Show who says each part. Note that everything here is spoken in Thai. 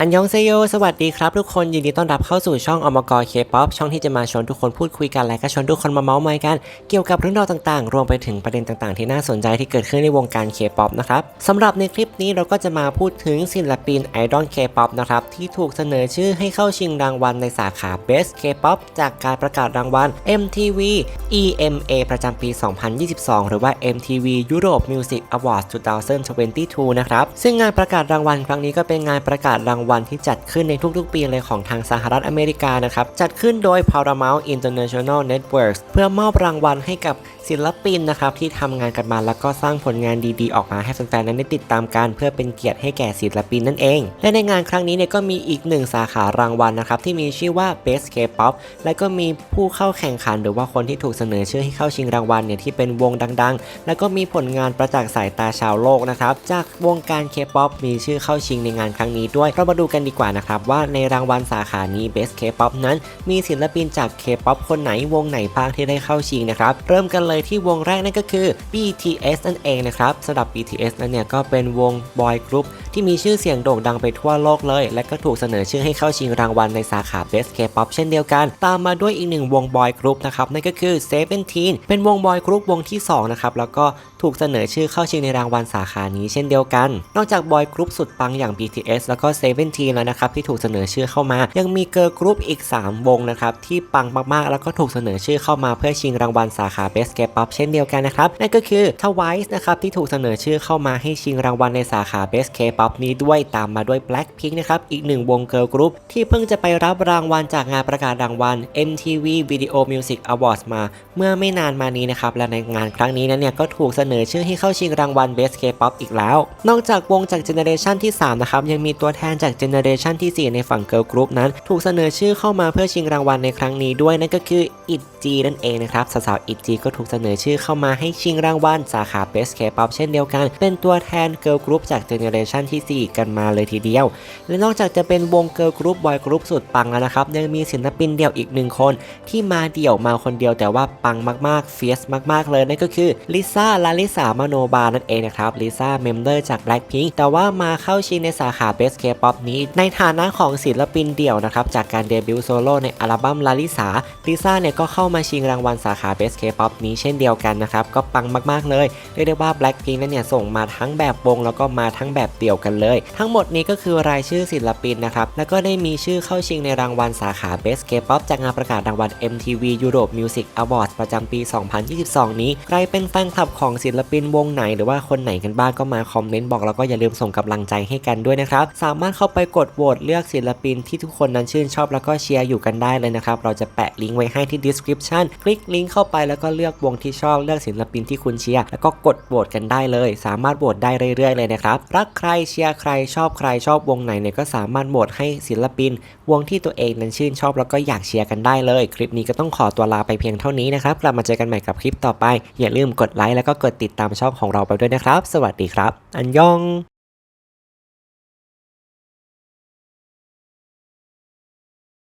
Speaker 1: อันยองเซโย สวัสดีครับทุกคน ยินดีต้อนรับเข้าสู่ช่องอมกรเคป๊อปช่องที่จะมาชวนทุกคนพูดคุยกัน และก็ชวนทุกคนมาเมาส์มอยกัน เกี่ยวกับเรื่องราวต่างๆ รวมไปถึงประเด็นต่างๆ ที่น่าสนใจที่เกิดขึ้นในวงการเคป๊อปนะครับสำหรับในคลิปนี้เราก็จะมาพูดถึงศิลปินไอดอลเคป๊อปนะครับ ที่ถูกเสนอชื่อให้เข้าชิงรางวัลในสาขา Best K-pop จากการประกาศรางวัล MTV EMA ประจำปี 2022 หรือว่า MTV Europe Music Awards 2022 นะครับซึ่งงานประกาศรางวัลครั้งนี้ก็เป็นงานประกาศรางวัลที่จัดขึ้นในทุกๆ ปีเลยของทางสหรัฐอเมริกานะครับ จัดขึ้นโดย Paramount International Networks เพื่อมอบรางวัลให้กับศิลปินนะครับที่ทำงานกันมาแล้วก็สร้างผลงานดีๆ ออกมาให้แฟนๆนั้นได้ติดตามกัน เพื่อเป็นเกียรติให้แก่ศิลปินนั่นเอง และในงานครั้งนี้เนี่ยก็มีอีกหนึ่งสาขารางวัลนะครับที่มีชื่อว่า Best K-pop และก็มีผู้เข้าแข่งขัน หรือว่าคนที่ถูกเสนอชื่อให้เข้าชิงรางวัลเนี่ยที่เป็นวงดังๆ แล้วก็มีผลงานประจักษ์สายตาชาวโลกนะครับจากวงการ K-pop มีชื่อเข้าชิงในงานครั้งนี้ด้วยเรามาดูกันดีกว่านะครับว่าในรางวัลสาขานี้ Best K-pop นั้น มีศิลปินจาก K-pop คนไหนวงไหนบ้างที่ได้เข้าชิงนะครับ เริ่มกันเลยที่วงแรกนั่นก็คือ BTS นั่นเองนะครับสำหรับ BTS นั้นเนี่ยก็เป็นวงบอยกรุ๊ปที่มีชื่อเสียงโด่งดังไปทั่วโลกเลย และก็ถูกเสนอชื่อให้เข้าชิงรางวัลในสาขา Best K-pop เช่นเดียวกัน ตามมาด้วยอีกหนึ่งวงบอยกรุ๊ปนะครับนั่นก็คือ Seventeen เป็นวงบอยกรุ๊ปวงที่สองนะครับแล้วก็ถูกเสนอชื่อเข้าชิงในรางวัลสาขานี้เช่นเดียวกัน นอกจากบอยกรุ๊ปสุดปังอย่าง BTS แล้วก็ Seventeen แล้วนะครับที่ถูกเสนอชื่อเข้ามา ยังมีเกิร์ลกรุ๊ปอีก 3 วงนะครับที่ปังมากๆ แล้วก็ถูกเสนอชื่อเข้ามาเพื่อชิงรางวัลสาขา Best K-pop เช่นเดียวกันนะครับนั่นก็คือ Twice นะครับที่ถูกเสนอชื่อเข้ามาให้ชิงรางวัลในสาขา Best K-pop นี้ด้วยตามมาด้วย Blackpink นะครับอีกหนึ่งวงเกิร์ลกรุ๊ปที่เพิ่งจะไปรับรางวัลจากงานประกาศรางวัล MTV Video Music Awards มา เมื่อไม่นานมานี้นะครับและในงานครั้งนี้นั้นเนี่ยก็ถูกเสนอชื่อให้เข้าชิงรางวัล Best K-pop อีกแล้ว นอกจากวงจากเจเนเรชันที่3นะครับยังมีตัวแทนจากเจเนเรชันที่ 4 ในฝั่งเกิร์ลกรุ๊ปนั้นถูกเสนอชื่อเข้ามาเพื่อชิงรางวัลในครั้งนี้ด้วยนั่นก็คือ ITZY นั่นเองนะครับสาวๆ ITZY ก็ถูกเสนอชื่อเข้ามาให้ชิงรางวัลสาขา Best K-pop เช่นเดียวกัน เป็นตัวแทนเกิร์ลกรุ๊ปจากเจเนเรชันที่ 4 กันมาเลยทีเดียว และนอกจากจะเป็นวงเกิร์ลกรุ๊ปบอยกรุ๊ปสุดปังแล้วนะครับ ยังมีศิลปินเดี่ยวอีกหนึ่งคน ที่มาเดี่ยวมาคนเดียวแต่ว่าปังมากๆเฟียสมากๆเลยนั่นก็คือลิซ่าลาลิสามโนบานั่นเองนะครับลิซ่าเมมเบอร์จาก Blackpink แต่ว่ามาเข้าชิงในสาขา Best K-pop นี้ ในฐานะของศิลปินเดี่ยวนะครับจากการเดบิวต์โซโล่ในอัลบั้มลาลิสาลิซ่าเนี่ยก็เข้ามาชิงรางวัลสาขา Best K-pop นี้เช่นเดียวกันนะครับก็ปังมากๆเลยเรียกได้ว่า Blackpink นั้นเนี่ยส่งมาทั้งแบบวงแล้วก็มาทั้งแบบเดี่ยวกันเลย ทั้งหมดนี้ก็คือรายชื่อศิลปินนะครับ แล้วก็ได้มีชื่อเข้าชิงในรางวัลสาขา Best K-pop จากงานประกาศรางวัล MTV Europe Music Awards ประจำปี 2022 นี้ ใครเป็นแฟนคลับของศิลปินวงไหน หรือว่าคนไหนกันบ้างก็มาคอมเมนต์บอกแล้วก็อย่าลืมส่งกำลังใจให้กันด้วยนะครับ สามารถเข้าไปกดโหวตเลือกศิลปินที่ทุกคนนั้นชื่นชอบแล้วก็เชียร์อยู่กันได้เลยนะครับ เราจะแปะลิงก์ไว้ให้ที่ description คลิกลิงก์เข้าไปแล้วก็เลือกวงที่ชอบเลือกศิลปินที่คุณเชียร์แล้วก็กดโหวตกันได้เลย สามารถโหวตได้เรื่อยๆเลยนะครับรักใครเชียร์ใครชอบใครชอบวงไหนเนี่ยก็สามารถโหวตให้ศิลปิน วงที่ตัวเองนั้นชื่นชอบแล้วก็อยากเชียร์กันได้เลย คลิปนี้ก็ต้องขอตัวลาไปเพียงเท่านี้นะครับ กลับมาเจอกันใหม่กับคลิปต่อไป อย่าลืมกดไลค์แล้วก็กดติดตามช่องของเราไปด้วยนะครับ สวัสดีครับ อันยอง